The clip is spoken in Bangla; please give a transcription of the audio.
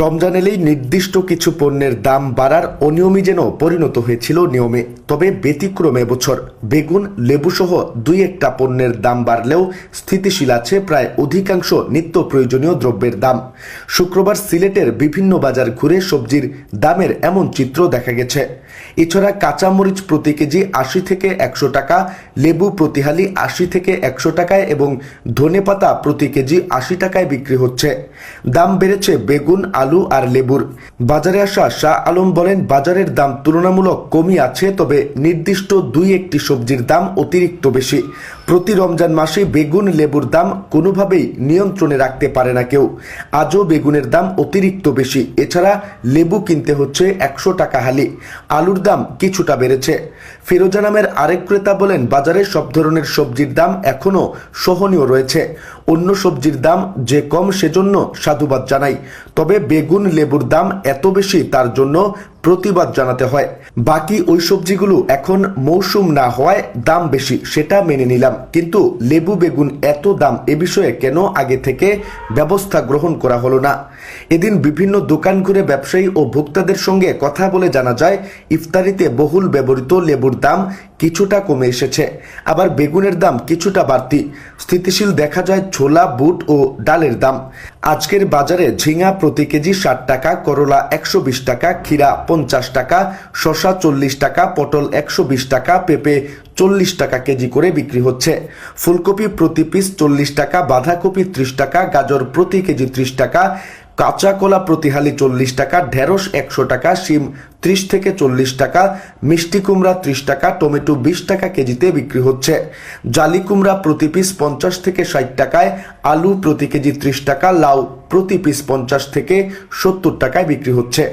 রমজান এলেই নির্দিষ্ট কিছু পণ্যের দাম বাড়ার অনিয়মই যেন পরিণত হয়েছিল নিয়মে। তবে ব্যতিক্রমে বছর বেগুন, লেবুসহ দুই একটা পণ্যের দাম বাড়লেও স্থিতিশীল আছে প্রায় অধিকাংশ নিত্য প্রয়োজনীয় দ্রব্যের দাম। শুক্রবার সিলেটের বিভিন্ন বাজার ঘুরে সবজির দামের এমন চিত্র দেখা গেছে। এছাড়া কাঁচামরিচ প্রতি কেজি আশি থেকে একশো টাকা, লেবু প্রতিহালি আশি থেকে একশো টাকায় এবং ধনেপাতা প্রতি কেজি আশি টাকায় বিক্রি হচ্ছে। দাম বেড়েছে বেগুন, আলু আর লেবুর। বাজারে আসা শাহ আলম বলেন, বাজারের দাম তুলনামূলক কমই আছে, তবে নির্দিষ্ট দুই একটি সবজির দাম অতিরিক্ত বেশি। প্রতি রমজান মাসে বেগুন, লেবুর দাম কোনোভাবেই নিয়ন্ত্রণে রাখতে পারে না কেউ। আজও বেগুনের দাম অতিরিক্ত বেশি। এছাড়া লেবু কিনতে হচ্ছে একশো টাকা হালি। আলুর দাম কিছুটা বেড়েছে। ফিরোজা নামের আরেক ক্রেতা বলেন, বাজারে সব ধরনের সবজির দাম এখনও সহনীয় রয়েছে। অন্য সবজির দাম যে কম সেজন্য সাধুবাদ জানাই। তবে বেগুন লেবুর দাম এত বেশি, তার জন্য প্রতিবাদ জানাতে হয়। বাকি ওই সবজিগুলো এখন মৌসুম না হওয়ায় দাম বেশি, সেটা মেনে নিলাম। কিন্তু লেবু বেগুন এত দাম এ বিষয়ে কেন আগে থেকে ব্যবস্থা গ্রহণ করা হলো না? এদিন বিভিন্ন দোকান ঘুরে ব্যবসায়ী ও ভোক্তাদের সঙ্গে কথা বলে জানা যায়, ইফতারিতে বহুল ব্যবহৃত লেবুর দাম কিছুটা কমে এসেছে। আবার বেগুনের দাম কিছুটা বাড়তি। স্থিতিশীল দেখা যায় ছোলা, বুট ও ডালের দাম। আজকের বাজারে ঝিঙা প্রতি কেজি ষাট টাকা, করলা একশো বিশ টাকা, ক্ষীরা পঞ্চাশ টাকা শশা চল্লিশ টাকা, পটল একশো বিশ টাকা, পেঁপে চল্লিশ টাকা কেজি করে বিক্রি হচ্ছে। ফুলকপি প্রতি পিস চল্লিশ টাকা, বাঁধাকপি ত্রিশ টাকা, গাজর প্রতি কেজি ত্রিশ টাকা, কাঁচা কলা প্রতিহালি চল্লিশ টাকা, ঢেঁড়স একশো টাকা, শিম ত্রিশ থেকে চল্লিশ টাকা, মিষ্টি কুমড়া ত্রিশ টাকা, টমেটো বিশ টাকা কেজিতে বিক্রি হচ্ছে। জালি কুমড়া প্রতি পিস পঞ্চাশ থেকে ষাট টাকায়, আলু প্রতি কেজি ত্রিশ টাকা, লাউ প্রতি পিস পঞ্চাশ থেকে সত্তর টাকায় বিক্রি হচ্ছে।